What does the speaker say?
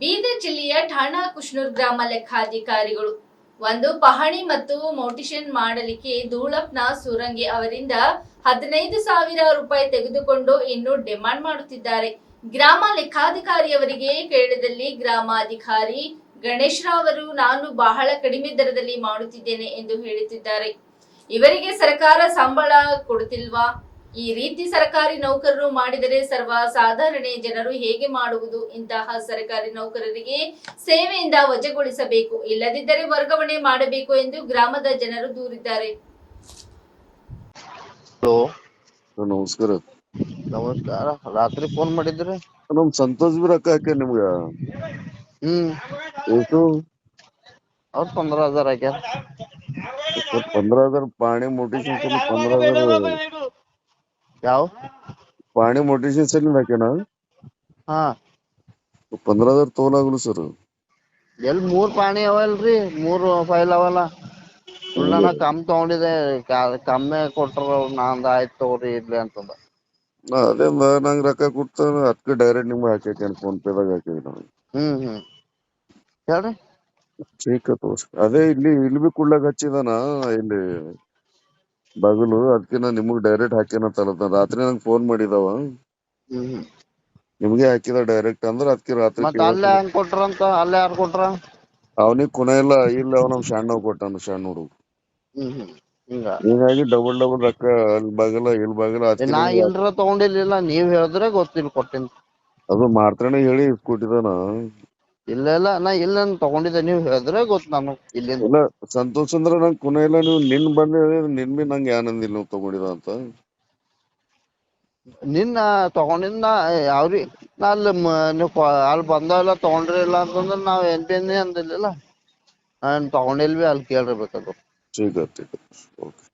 ಬೀದರ್ ಜಿಲ್ಲೆಯ ಠಾಣಾ ಕುಷ್ಣೂರ್ ಗ್ರಾಮ ಲೆಕ್ಕಾಧಿಕಾರಿಗಳು ಒಂದು ಪಹಣಿ ಮತ್ತು ಮೋಟಿಷನ್ ಮಾಡಲಿಕ್ಕೆ ಧೂಳಪ್ನ ಸುರಂಗಿ ಅವರಿಂದ ಹದಿನೈದು ಸಾವಿರ ರೂಪಾಯಿ ತೆಗೆದುಕೊಂಡು ಇನ್ನು ಡಿಮಾಂಡ್ ಮಾಡುತ್ತಿದ್ದಾರೆ. ಗ್ರಾಮ ಲೆಕ್ಕಾಧಿಕಾರಿಯವರಿಗೆ ಕೇಳಿದಲ್ಲಿ ಗ್ರಾಮಾಧಿಕಾರಿ ಗಣೇಶ್ ಅವರು, ನಾನು ಬಹಳ ಕಡಿಮೆ ದರದಲ್ಲಿ ಮಾಡುತ್ತಿದ್ದೇನೆ ಎಂದು ಹೇಳುತ್ತಿದ್ದಾರೆ. ಇವರಿಗೆ ಸರ್ಕಾರ ಸಂಬಳ ಕೊಡುತ್ತಿಲ್ವಾ? ಈ ರೀತಿ ಸರ್ಕಾರಿ ನೌಕರರು ಮಾಡಿದರೆ ಸರ್ವ ಸಾಧಾರಣ ಜನರು ಹೇಗೆ ಮಾಡುವುದು? ಇಂತಹ ಸರ್ಕಾರಿ ನೌಕರರಿಗೆ ಸೇವೆಯಿಂದ ವಜಗೊಳಿಸಬೇಕು ಇಲ್ಲದಿದ್ದರೆ ವರ್ಗಾವಣೆ ಮಾಡಬೇಕು ಎಂದು ಗ್ರಾಮದ ಜನರು ದೂರಿದ್ದಾರೆ. ನಮಸ್ಕಾರ. ನಮಸ್ಕಾರ. ರಾತ್ರಿ ಫೋನ್ ಮಾಡಿದ್ರೆ? ನಮ್ ಸಂತೋಷ್ ಬಿ ರೊಕ್ಕ ಹಾಕ್ಯಾರ ನಿಮ್ಗ? ಹ್ಮ್. ಎಷ್ಟು? ಅವ್ರ ಪಂದ್ರ ಹಜಾರ್ ಹಾಕ್ಯಾರ ಪಂದ್ರ ಹಜಾರ್ ಪಾಣಿ ಮೋಟಿವೇಶನ್ ಪಂದ್ರ ಹಜಾರ್. ಯಾವ? ಪಾಣಿ ಮೋಟಿವೇಶನ್ ಸಲ ಹಾಕ್ಯಾನ ಹಾ. ಪಂದ್ರ ಹಜಾರ್ ತೋಲಾಗಲು ಸರ್ ಎಲ್ ಮೂರ್ ಪಾಣಿ ಅವಲ್ರಿ ಮೂರ್ ಫೈಲ್ ಅವಲ್ಲ. ಸುಳ್ಳನ ಕಮ್ ತಗೊಂಡಿದೆ ಕಾ- ಕಮ್ಮಿ ಕೊಟ್ರ ನಾಂದ ಆಯ್ತು ತಗೋರಿ ಇರ್ಲಿ ಅಂತಂದ. ಅದೇ ಮ- ನಂಗ್ ರೊಕ್ಕ ಕೊಡ್ತಾನ ಅದಕ್ಕೆ ಡೈರೆಕ್ಟ್ ನಿಮ್ಗೆ ಹಾಕ್ಯಾನ ಫೋನ್ ಪೇದಾಗ ಹಾಕಿದ್ವಿ ನಾವು. ಹ್ಮ್ ಹ್ಮ್. ಹೇಳ್ರಿ. ಚೀಕ ತೋರ್ಸ್ ಅದೇ ಇಲ್ಲಿ ಇಲ್ಲಿ ಬಿ ಕುಡ್ಲಾಕ್ ಹಚ್ಚಿದಾನ ಇಲ್ಲಿ ಬಗಲು ಅದಕ್ಕೆ ನಾ ನಿಮಗ್ ಡೈರೆಕ್ಟ್ ಹಾಕ್ಯಾನ ತಲತ ರಾತ್ರಿ ನಂಗ್ ಫೋನ್ ಮಾಡಿದವ. ನಿಮ್ಗೆ ಹಾಕಿದ ಡೈರೆಕ್ಟ್ ಅಂದ್ರ ಅದಕ್ಕೆ ರಾತ್ರಿ ಮತ್ತ ಅಲ್ಲೇ ಹಂಗ್ ಕೊಟ್ರಂತ ಅಲ್ಲೇ ಯಾರು ಕೊಟ್ರ? ಅವನಿಗೆ ಕುನ ಇಲ್ಲ ಇಲ್ಲ ಅವ ನಮ್ ಸಣ್ಣ ಕೊಟ್ಟಾನ ಸಣ್ಣ ಹುಡುಗ ಹಿಂಗ. ಹೀಗಾಗಿ ಡಬಲ್ ಡಬಲ್ ರೊಕ್ಕ ಅಲ್ಲಿ ಬಗಲ ಇಲ್ಲಿ ಬಗಲ ಅದಕ್ಕೆ ನಾ ಎಲ್ರ ತಗೊಂಡಿರ್ಲಿಲ್ಲ ನೀವ್ ಹೇಳಿದ್ರೆ ಗೊತ್ತಿಲ್ಲ ಕೊಟ್ಟಿನ್. ಅದು ಮಾರ್ತನೆ ಹೇಳಿ ಕೊಟ್ಟಿದಾನ ಇಲ್ಲ ಇಲ್ಲ ನಾ ಇಲ್ಲ ಅಂತ ತಗೊಂಡಿದ್ದೆ. ನೀವು ಹೇಳಿದ್ರೆ ಗೊತ್ತ ನಾನು ಇಲ್ಲಿಂದ. ಇಲ್ಲ ಸಂತೋಷ್ ಅಂದ್ರೆ ನಂಗೆ ಕುನ ಇಲ್ಲ. ನೀವು ನಿನ್ ಬಂದು ನಿನ್ ಬಿ ನಂಗೆ ಅಂದಿಲ್ಲ ನೀವು ತಗೊಂಡಿದ ಅಂತ. ನಿನ್ನ ತಗೊಂಡಿದ್ದ ನಾ ಯಾವ್ರಿ ನಾ ಅಲ್ಲಿ ಮ- ನೀವು ಅಲ್ಲಿ ಬಂದವೆಲ್ಲ ತಗೊಂಡಿರಲಿಲ್ಲ ಅಂತಂದ್ರೆ ನಾವು ಏನ್ ಬಿ ಅಂದಿಲ್ಲ ನಾನು ತಗೊಂಡಿಲ್ ಬಿ ಅಲ್ಲಿ ಕೇಳಿರ್ಬೇಕದು ಠೀಕ್ ಓಕೆ